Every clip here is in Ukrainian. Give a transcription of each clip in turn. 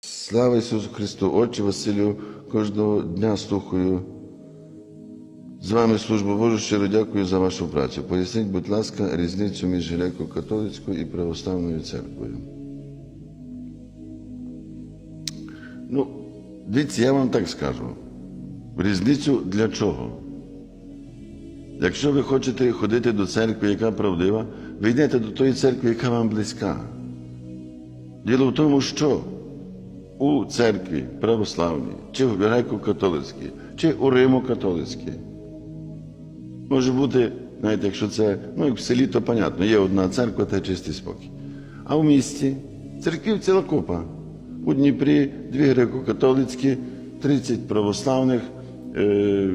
Слава Ісусу Христу! Отче Василю, кожного дня слухаю з вами службу Божу, щиро дякую за вашу працю. Поясніть, будь ласка, різницю між греко-католицькою і православною церквою. Ну, дивіться, я вам так скажу. Різницю для чого? Якщо ви хочете ходити до церкви, яка правдива, ви йдете до тої церкви, яка вам близька. Діло в тому, що у церкві православній, чи в греко-католицькій, чи у Римо-католицькій. Може бути, знаєте, якщо це, ну як в селі, то понятно, є одна церква та чистий спокій. А в місті церквів ціла купа. У Дніпрі дві греко-католицькі, 30 православних, е,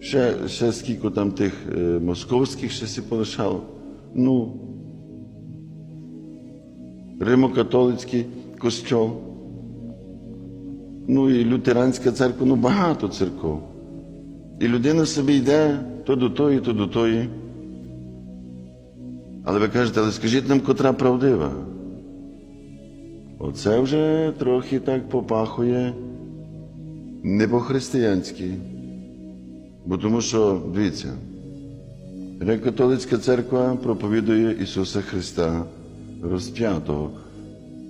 ще, ще скільки там тих е, московських ще сі полишало. Ну, Римо-католицький костьол. Ну і лютеранська церква, ну багато церков. І людина собі йде то до тої, то до тої. Але ви кажете, але скажіть нам, котра правдива. Оце вже трохи так попахує не по-християнськи. Бо тому що, дивіться, Греко-католицька церква проповідує Ісуса Христа розп'ятого.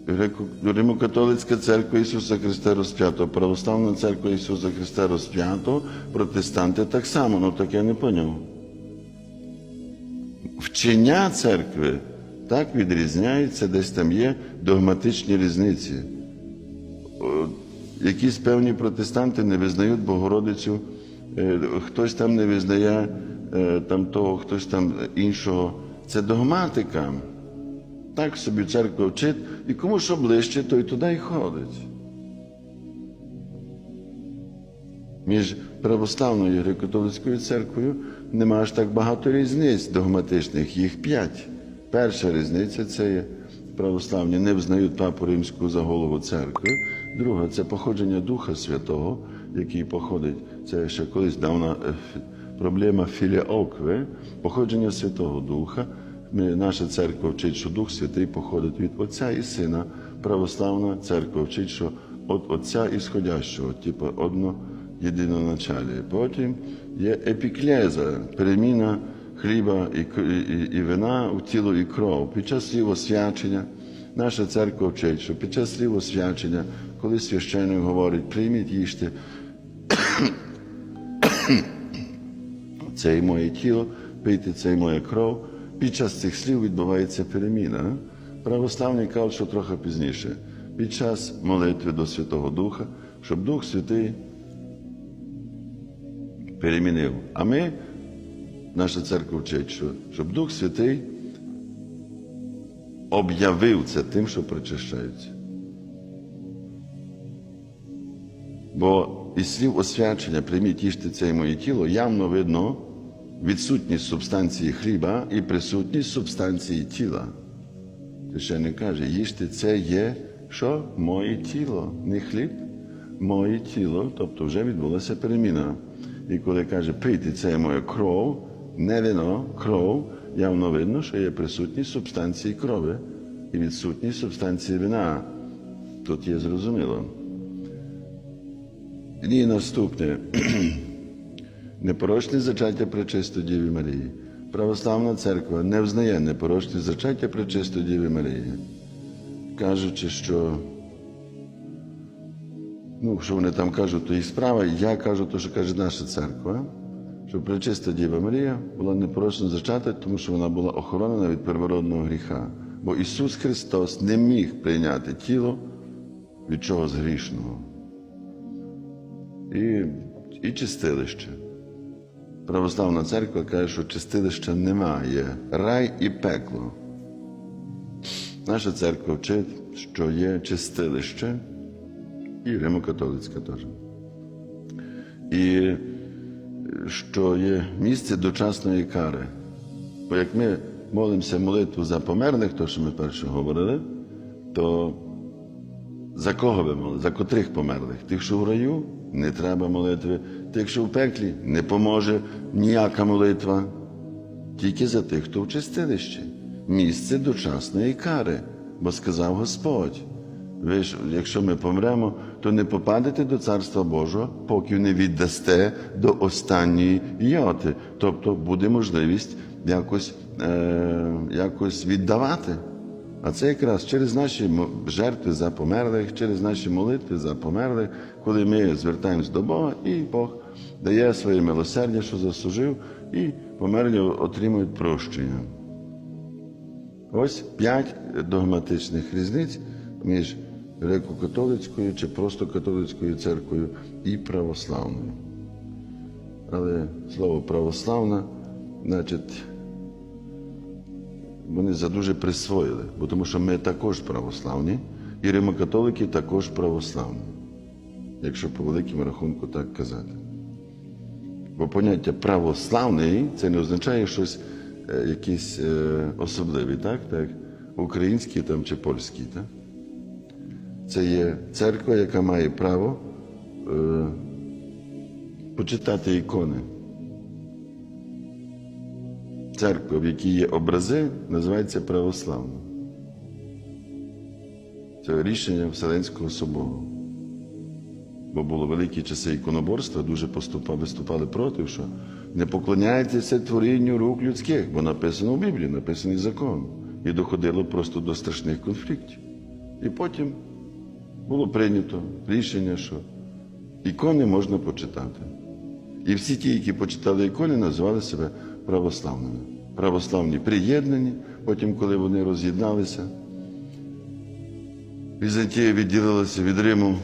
Римо-католицька церква Ісуса Христа розп'ятого, православна церква Ісуса Христа розп'ятого, протестанти так само, ну так я не поняв. Вчення церкви так відрізняється, десь там є догматичні різниці. Якісь певні протестанти не визнають Богородицю, е, хтось там не визнає е, там того, хтось там іншого. Це догматика. Так собі церква вчить, і кому що ближче, той туди й ходить. Між православною і греко-католицькою церквою нема аж так багато різниць догматичних, їх п'ять. Перша різниця це є православні не визнають папу римську за голову церкви. Друга це походження Духа Святого, який походить, це ще колись давна е, проблема філіокви, походження Святого Духа. Наша церква вчить, що Дух Святий походить від Отця і Сина. Православна церква вчить, що від Отця ісходящого, типу одно єдиноначалі. Потім є епіклеза, переміна хліба і, і, і вина у тіло і кров. Під час слів освячення наша церква вчить, що під час слів освячення, коли священник говорить, прийміть їжте, це і моє тіло, пийте це моя кров. Під час цих слів відбувається переміна. Православні кажуть, що трохи пізніше. Під час молитви до Святого Духа, щоб Дух Святий перемінив. А ми, наша церква вчить, що, щоб Дух Святий об'явив це тим, що причащаються. Бо із слів освячення прийміть їжте це і моє тіло явно видно відсутність субстанції хліба і присутність субстанції тіла. Священник каже, їжте це є що? Моє тіло, не хліб, моє тіло, тобто вже відбулася переміна. І коли каже, пийте це є моя кров, не вино, кров, явно видно, що є присутність субстанції крови і відсутність субстанції вина. Тут є зрозуміло. І наступне. Непорочне зачаття Пречистої Діви Марії. Православна церква не взнає непорочне зачаття Пречистої Діви Марії, кажучи, що ну, що вони там кажуть, то їх справа. Я кажу, то, що каже наша церква, що Пречиста Діва Марія була непорочно зачата, тому що вона була охоронена від первородного гріха. Бо Ісус Христос не міг прийняти тіло від чогось грішного і, і чистилище. Православна церква каже, що чистилища немає, рай і пекло. Наша церква вчить, що є чистилище, і Римо-католицька теж. І е, що є місце дочасної кари. Бо як ми молимося молитву за померлих, то що ми перше говорили, то за кого ви молите? За котрих померлих? Тих, що в раю, не треба молитви. Тих, що в пеклі, не поможе ніяка молитва. Тільки за тих, хто в чистилищі. Місце дочасної кари, бо сказав Господь. ви ж, якщо ми помремо, то не попадете до Царства Божого, поки не віддасте до останньої йоти. Тобто буде можливість якось, е, якось віддавати. А це якраз через наші жертви за померлих, через наші молитви за померлих, коли ми звертаємось до Бога, і Бог дає своє милосердя, що заслужив, і померлі отримують прощення. Ось п'ять догматичних різниць між греко-католицькою чи просто католицькою церквою і православною. Але слово православна, значить, вони задуже присвоїли, бо тому що ми також православні, і римокатолики також православні, якщо по великому рахунку так казати. Бо поняття православний це не означає щось е, е, особливе, так? так? Український там чи польський, так? Це є церква, яка має право е, почитати ікони. Церква, в якій є образи, називається православна. Це рішення Вселенського собору. Бо було великі часи іконоборства, дуже поступали, виступали проти, що не поклоняйтеся творінню рук людських, бо написано в Біблії, написаний закон. І доходило просто до страшних конфліктів. І потім було прийнято рішення, що ікони можна почитати. І всі ті, які почитали ікони, називали себе православними. Православні приєднані, потім, коли вони роз'єдналися, Візантія відділилася від Риму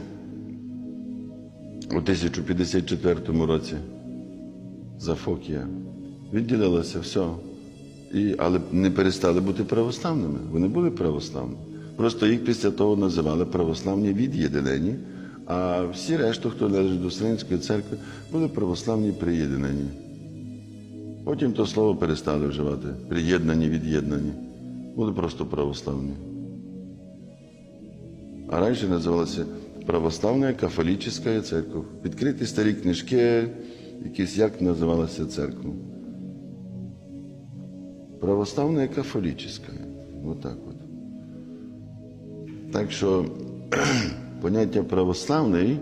у 1054 році. Зафокія. Відділилася все. І, але не перестали бути православними. Вони були православні. Просто їх після того називали православні від'єднені, а всі решту, хто належить до Вселенської церкви, були православні приєднані. Потім то слово перестали вживати. Приєднані, від'єднані. Були просто православні. А раніше називалася Православна кафолічна церква. Відкриті старі книжки, якісь як називалася церква. Православна кафолічна. Отак от. Так що поняття православний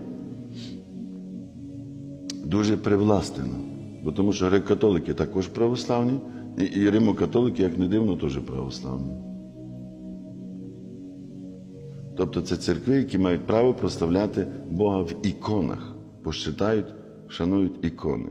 дуже привластено. Бо тому що греко-католики також православні, і, і римокатолики, як не дивно, теж православні. Тобто це церкви, які мають право прославляти Бога в іконах, бо шанують ікони.